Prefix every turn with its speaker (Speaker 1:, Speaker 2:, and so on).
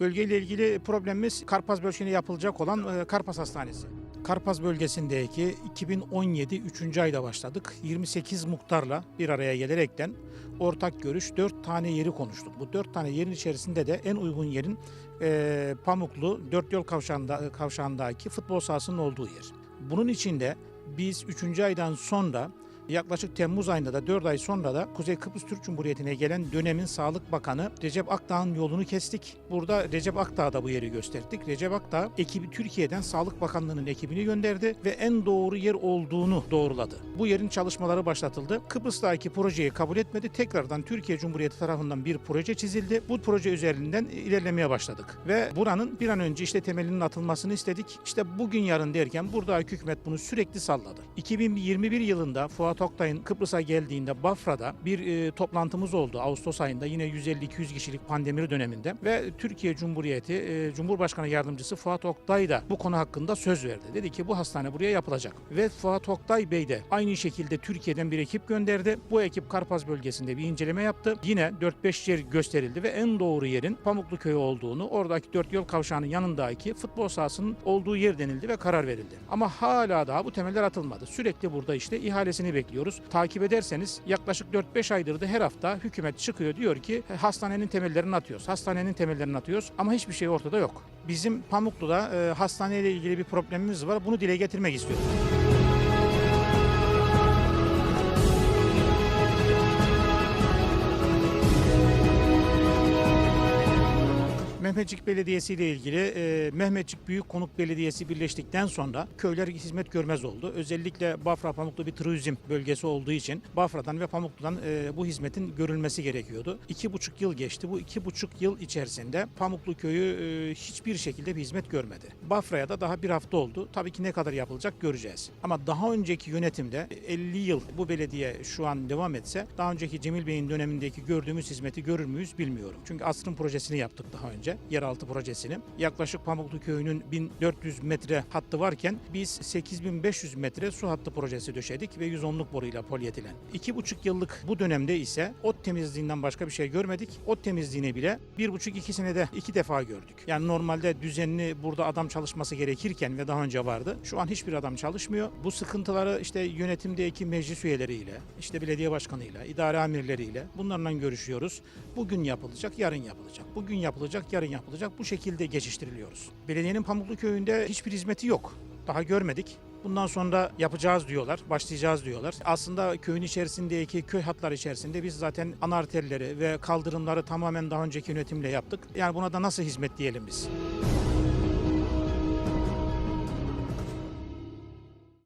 Speaker 1: Bölgeyle ilgili problemimiz Karpaz bölgesinde yapılacak olan e, Karpaz Hastanesi. Karpaz bölgesindeki 2017 3. ayda başladık. 28 muhtarla bir araya gelerekten ortak görüş 4 tane yeri konuştuk. Bu 4 tane yerin içerisinde de en uygun yerin e, Pamuklu Dört Yol Kavşağı'nda, Kavşağı'ndaki futbol sahasının olduğu yer. Bunun içinde biz 3. aydan sonra yaklaşık Temmuz ayında da 4 ay sonra da Kuzey Kıbrıs Türk Cumhuriyeti'ne gelen dönemin Sağlık Bakanı Recep Akdağ'ın yolunu kestik. Burada Recep Akdağ da bu yeri gösterdik. Recep Akdağ ekibi Türkiye'den Sağlık Bakanlığı'nın ekibini gönderdi ve en doğru yer olduğunu doğruladı. Bu yerin çalışmaları başlatıldı. Kıbrıs'taki projeyi kabul etmedi. Tekrardan Türkiye Cumhuriyeti tarafından bir proje çizildi. Bu proje üzerinden ilerlemeye başladık. Ve buranın bir an önce işte temelinin atılmasını istedik. İşte bugün yarın derken buradaki hükümet bunu sürekli salladı. 2021 yılında Fuat Oktay'ın Kıbrıs'a geldiğinde Bafra'da bir e, toplantımız oldu. Ağustos ayında yine 150-200 kişilik pandemi döneminde ve Türkiye Cumhuriyeti e, Cumhurbaşkanı Yardımcısı Fuat Oktay da bu konu hakkında söz verdi. Dedi ki bu hastane buraya yapılacak. Ve Fuat Oktay Bey de aynı şekilde Türkiye'den bir ekip gönderdi. Bu ekip Karpaz bölgesinde bir inceleme yaptı. Yine 4-5 yer gösterildi ve en doğru yerin Pamuklu Köyü olduğunu, oradaki dört yol kavşağının yanındaki futbol sahasının olduğu yer denildi ve karar verildi. Ama hala daha bu temeller atılmadı. Sürekli burada işte ihalesini bekliyoruz. Takip ederseniz yaklaşık 4-5 aydır da her hafta hükümet çıkıyor diyor ki hastanenin temellerini atıyoruz. Hastanenin temellerini atıyoruz ama hiçbir şey ortada yok. Bizim Pamuklu'da e, hastaneyle ilgili bir problemimiz var. Bunu dile getirmek istiyoruz. Mehmetçik Belediyesi ile ilgili e, Mehmetçik Büyük Konuk Belediyesi birleştikten sonra köyler hizmet görmez oldu. Özellikle Bafra Pamuklu bir turizm bölgesi olduğu için Bafra'dan ve Pamuklu'dan e, bu hizmetin görülmesi gerekiyordu. İki buçuk yıl geçti. Bu iki buçuk yıl içerisinde Pamuklu Köyü e, hiçbir şekilde bir hizmet görmedi. Bafra'ya da daha bir hafta oldu. Tabii ki ne kadar yapılacak göreceğiz. Ama daha önceki yönetimde 50 yıl bu belediye şu an devam etse daha önceki Cemil Bey'in dönemindeki gördüğümüz hizmeti görür müyüz bilmiyorum. Çünkü asrın projesini yaptık daha önce. Yeraltı projesini. Yaklaşık Pamuklu Köyü'nün 1400 metre hattı varken biz 8500 metre su hattı projesi döşedik ve 110'luk boruyla polyetilen. 2,5 yıllık bu dönemde ise ot temizliğinden başka bir şey görmedik. Ot temizliğini bile 1,5-2 senede iki defa gördük. Yani normalde düzenli burada adam çalışması gerekirken ve daha önce vardı. Şu an hiçbir adam çalışmıyor. Bu sıkıntıları işte yönetimdeki meclis üyeleriyle, işte belediye başkanıyla, idare amirleriyle bunlarla görüşüyoruz. Bugün yapılacak, yarın yapılacak. Bugün yapılacak, yarın yapılacak. Bu şekilde geçiştiriliyoruz. Belediyenin Pamuklu Köyü'nde hiçbir hizmeti yok. Daha görmedik. Bundan sonra yapacağız diyorlar, başlayacağız diyorlar. Aslında köyün içerisindeki köy hatları içerisinde biz zaten ana arterleri ve kaldırımları tamamen daha önceki yönetimle yaptık. Yani buna da nasıl hizmet diyelim biz?